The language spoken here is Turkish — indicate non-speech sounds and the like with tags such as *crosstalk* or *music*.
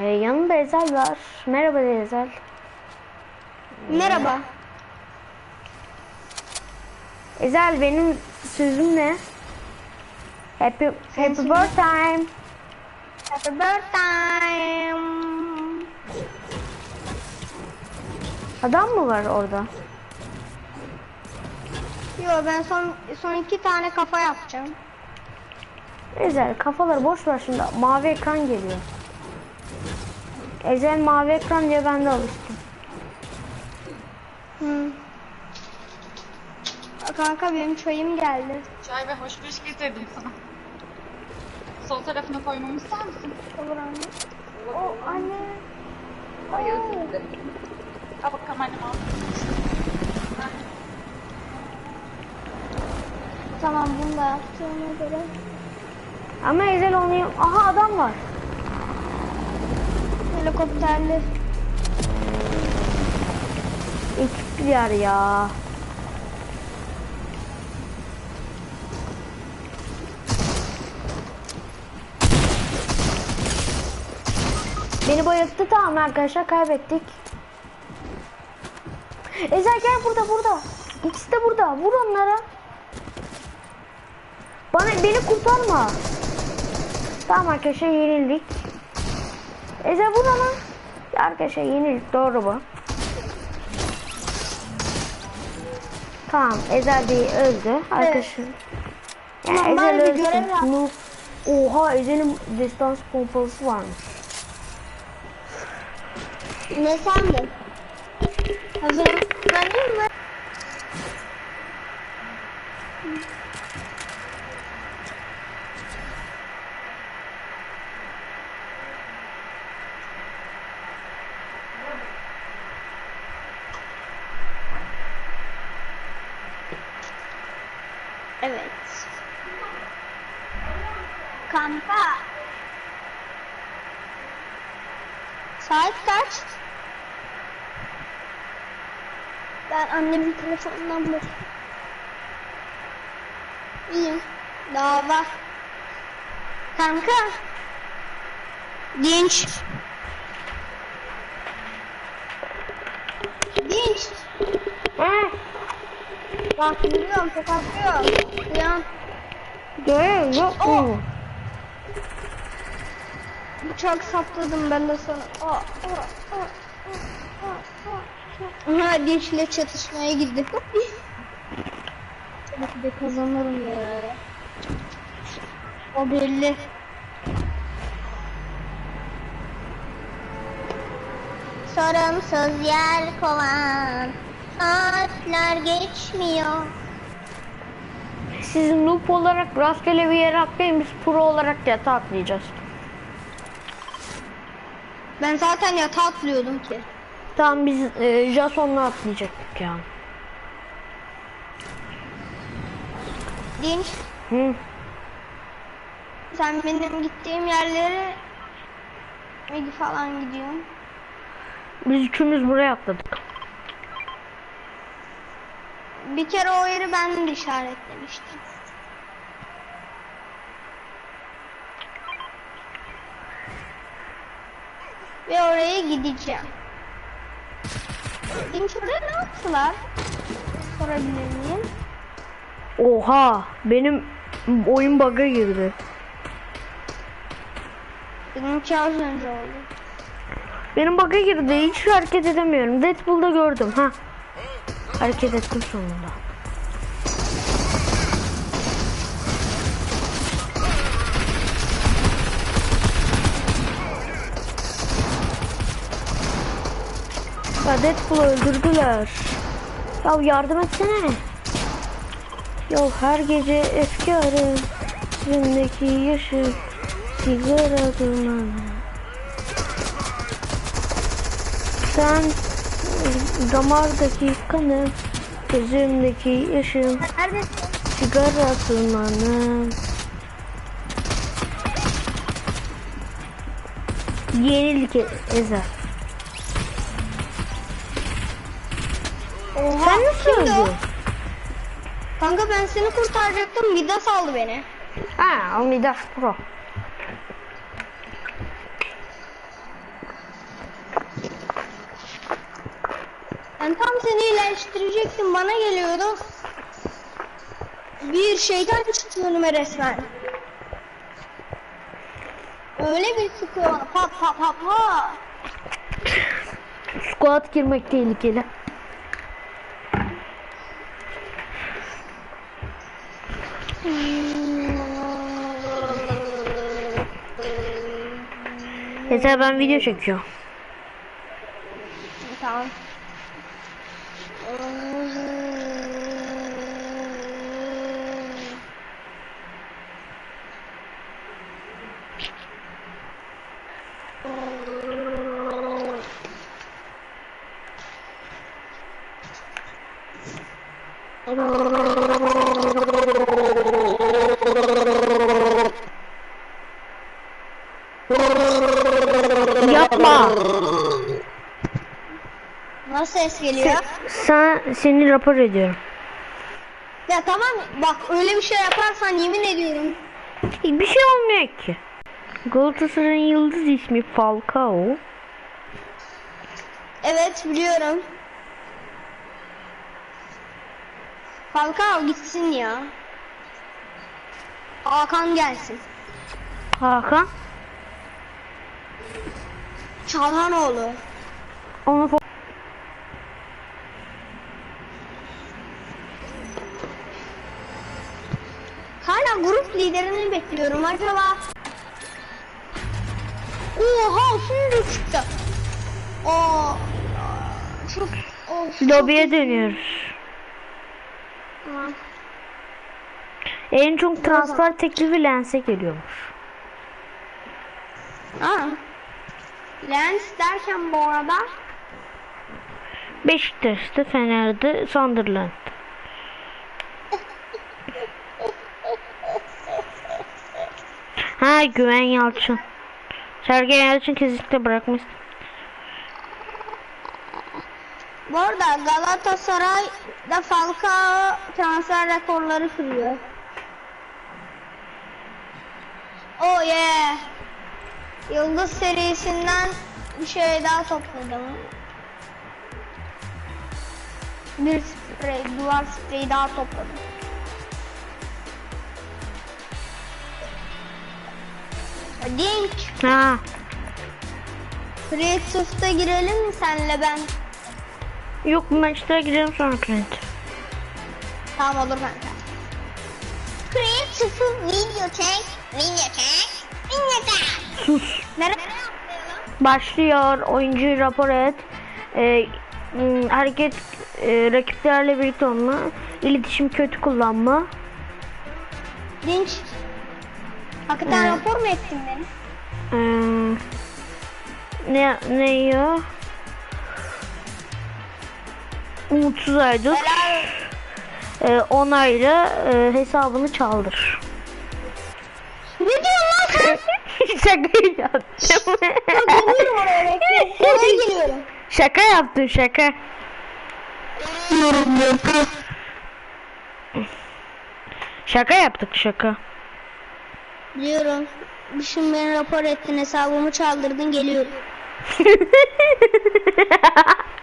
Ee, yanında Ezel var. Merhaba Ezel. Merhaba. Ezel benim sözüm ne? Happy, happy birthday. Happy birthday. Adam mı var orada? Yo ben son son iki tane kafa yapacağım. Ezel kafaları boş ver şimdi. Mavi ekran geliyor. Ezel mavi ekran diye ben de alıştım. Hı. Kanka benim çayım geldi. Çay ve hoş beş getirdim sana. Sol tarafına koymamı ister misin? Olur anne. O anne. Ay özür dilerim. Al bakalım annem al. Tamam bunu da yaptığıma göre. Ama Ezel onu... Aha adam var. Helikopterli. İkizler ya. Beni bayılttı tamam arkadaşlar kaybettik. Ezel gel burada burada. İkisi de burada. Vur onlara. Bana beni kurtarma. Tamam arkadaşlar yenildik. Ezel vur. Ya Arkadaşlar yenildik doğru bu. Tamam Ezel Bey öldü. Arkadaşlar. Yani Tamam, Ezel bir öldü. Noob. Oha Ezel'in destans pompalısı varmış. Ne sandın? Hazır. Ben mi? Evet. Kanka. Saat kaç? Ben annemin telefonundan bakayım. İyi. Daha var. Kanka. Dinç. Dinç. He. Bak biliyorum tokatlıyor. Uyan. Görev yok mu? Bıçak sapladım ben de sana. Aa, aa, aa, aa, aa, aa. Aha dinçle çatışmaya gitti. Tabii ki de kazanırım ya. O belli. Sorumsuz yer kovan Saatler geçmiyor Siz noob olarak rastgele bir yere atlayın biz pro olarak yatağa atlayacağız. Ben zaten yatağa atlıyordum ki Tamam biz e, Jason'la atlayacaktık ya. Dinç Hı. sen benim gittiğim yerlere Megi falan gidiyorsun Biz üçümüz buraya atladık. Bir kere o yeri ben de işaretlemiştim. Ve oraya gideceğim. Dinç oraya ne yaptılar? Sorabilir miyim? Oha benim oyun bug'a girdi. Benimki az önce oldu. Benim bug'a girdi hiç hareket edemiyorum. Deadpool'da gördüm ha. Hareket ettim sonunda. Ya Deadpool'u öldürdüler. Ya yardım etsene. Ya her gece efkarı Yüzündeki yaşı Sigara dumanı Sen damardaki kanım Gözümdeki yaşım? Sigara dumanı Yenilik e- ezer Oha, Sen nasıl öldün? Kanka ben seni kurtaracaktım. Midas aldı beni. Ha, o Midas Pro. Ben tam seni iyileştirecektim. Bana geliyordu. Bir şeytan çıktı önüme resmen. Öyle bir sıkıyor. Pat pat pat pat. Squat girmek tehlikeli. Yeter ben video çekiyorum. Tamam. Geliyor? Sen seni rapor ediyorum. Ya tamam bak öyle bir şey yaparsan yemin ediyorum. Bir şey olmuyor ki. Galatasaray'ın yıldız ismi Falcao. Evet biliyorum. Falcao gitsin ya. Hakan gelsin. Hakan. Çalhanoğlu. Onu Hala grup liderini bekliyorum acaba. Oha şimdi çıktı. O çok of. lobiye dönüyoruz. Tamam. En çok transfer teklifi Lens'e geliyormuş. Aa. Lens derken bu arada Beşiktaş'ta, Fener'de, Sunderland. Ha Güven Yalçın. Sergen Yalçın kesinlikle bırakmış. bu arada Galatasaray'da Falcao transfer rekorları kırıyor. Oh yeah. Yıldız serisinden bir şey daha topladım. Bir sprey, duvar spreyi daha topladım. Dink, Ha, Creative'da girelim mi senle ben? yok maçlara girelim sonra Clint. Tamam olur kanka. Creative video check, video check, video check. Sus. Nereye atlayalım? Başlıyor. Oyuncuyu rapor et. Ee, m, hareket e, rakiplerle birlikte olma. İletişim kötü kullanma. Dinç. Hakikaten Evet. rapor mu ettin beni? Ee, ne ne yiyor? Umutsuz aydut. Helal. Ee, onayla e, hesabını çaldır. Ne diyorsun lan sen? *laughs* şaka yaptım. Geliyorum oraya bekle. *laughs* Oraya geliyorum. şaka yaptım şaka. Şaka yaptık şaka. Biliyorum. Şimdi beni rapor ettin hesabımı çaldırdın geliyorum. *laughs*